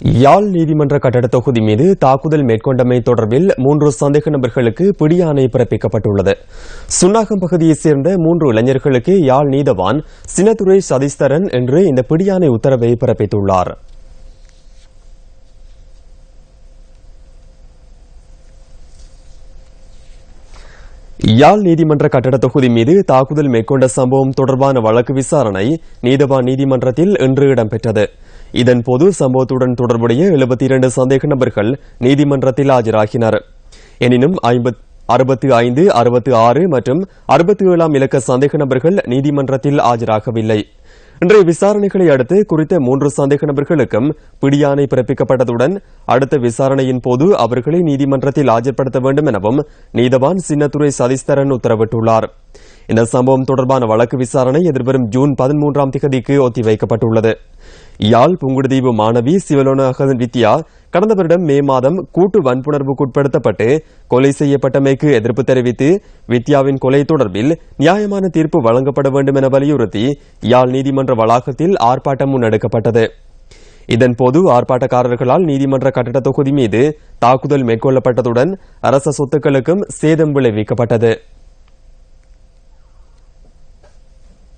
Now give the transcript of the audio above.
யாழ் நீதிமன்ற கட்டட தொகுதி மீது தாக்குதல் மேற்கொண்டமை தொடர்பில் மூன்று சந்தேக நபர்களுக்கு பிடியாணை பிறப்பிக்கப்பட்டுள்ளது. சுன்னாகம் பகுதியைச் சேர்ந்த மூன்று இளைஞர்களுக்கு யாழ் நீதவான் சினதுரை சதீஸ்தரன் என்று இந்த பிடியாணை உத்தரவை பிறப்பித்துள்ளார். யாழ் நீதிமன்ற கட்டட தொகுதி மீது தாக்குதல் மேற்கொண்ட சம்பவம் தொடர்பான வழக்கு விசாரணை நீதவான் நீதிமன்றத்தில் இன்று இடம்பெற்றது. இதன்போது சம்பவத்துடன் தொடர்புடைய எழுபத்தி இரண்டு சந்தேக நபர்கள் நீதிமன்றத்தில் ஆஜராகினர். எனினும் அறுபத்தி ஐந்து அறுபத்தி ஆறு மற்றும் அறுபத்தி ஏழாம் இலக்க சந்தேக நபர்கள் நீதிமன்றத்தில் ஆஜராகவில்லை. இன்றைய விசாரணைகளை அடுத்து குறித்த மூன்று சந்தேக நபர்களுக்கும் பிடியாணை பிறப்பிக்கப்பட்டதுடன் அடுத்த விசாரணையின் போது அவர்களை நீதிமன்றத்தில் ஆஜர்படுத்த வேண்டும் எனவும் நீதவான் சின்னத்துறை சதீஸ்தரன் உத்தரவிட்டுள்ளார். இந்த சம்பவம் தொடர்பான வழக்கு விசாரணை எதிர்வரும் ஜூன் பதிமூன்றாம் திகதிக்கு ஒத்திவைக்கப்பட்டுள்ளது. யாழ் புங்குடுதீவு மாணவி சிவலோனகன் வித்யா கடந்த வருடம் மே மாதம் கூட்டு வன்புணர்வுக்குட்படுத்தப்பட்டு கொலை செய்யப்பட்டமைக்கு எதிர்ப்பு தெரிவித்து வித்யாவின் கொலை தொடர்பில் நியாயமான தீர்ப்பு வழங்கப்பட வேண்டும் என வலியுறுத்தி யாழ் நீதிமன்ற வளாகத்தில் ஆர்ப்பாட்டம் முன்னெடுக்கப்பட்டது. இதன்போது ஆர்ப்பாட்டக்காரர்களால் நீதிமன்ற கட்டட தொகுதி மீது தாக்குதல் மேற்கொள்ளப்பட்டதுடன் அரச சொத்துக்களுக்கும் சேதம் விளைவிக்கப்பட்டது.